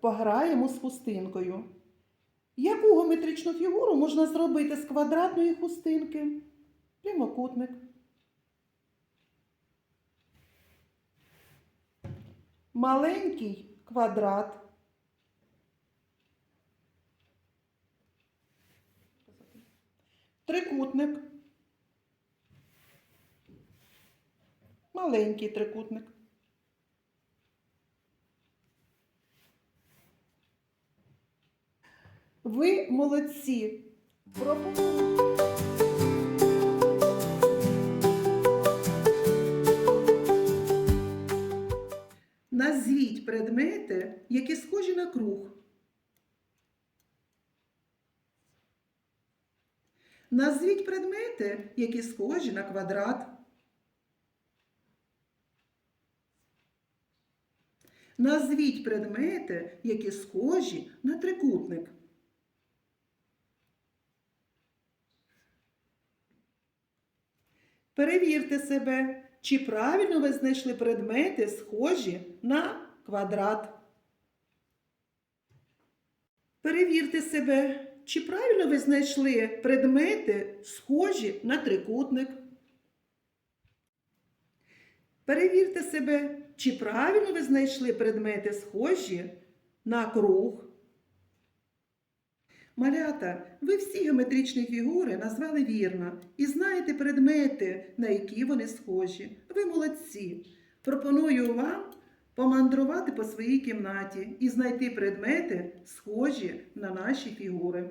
пограємо з хустинкою. Яку геометричну фігуру можна зробити з квадратної хустинки? Прямокутник. Маленький квадрат. Трикутник. Маленький трикутник. Ви молодці. Назвіть предмети, які схожі на круг. Назвіть предмети, які схожі на квадрат. Назвіть предмети, які схожі на трикутник. Перевірте себе, чи правильно ви знайшли предмети, схожі на квадрат. Перевірте себе, чи правильно ви знайшли предмети, схожі на трикутник. Перевірте себе, чи правильно ви знайшли предмети, схожі на круг. Малята, ви всі геометричні фігури назвали вірно і знаєте предмети, на які вони схожі. Ви молодці. Пропоную вам помандрувати по своїй кімнаті і знайти предмети, схожі на наші фігури.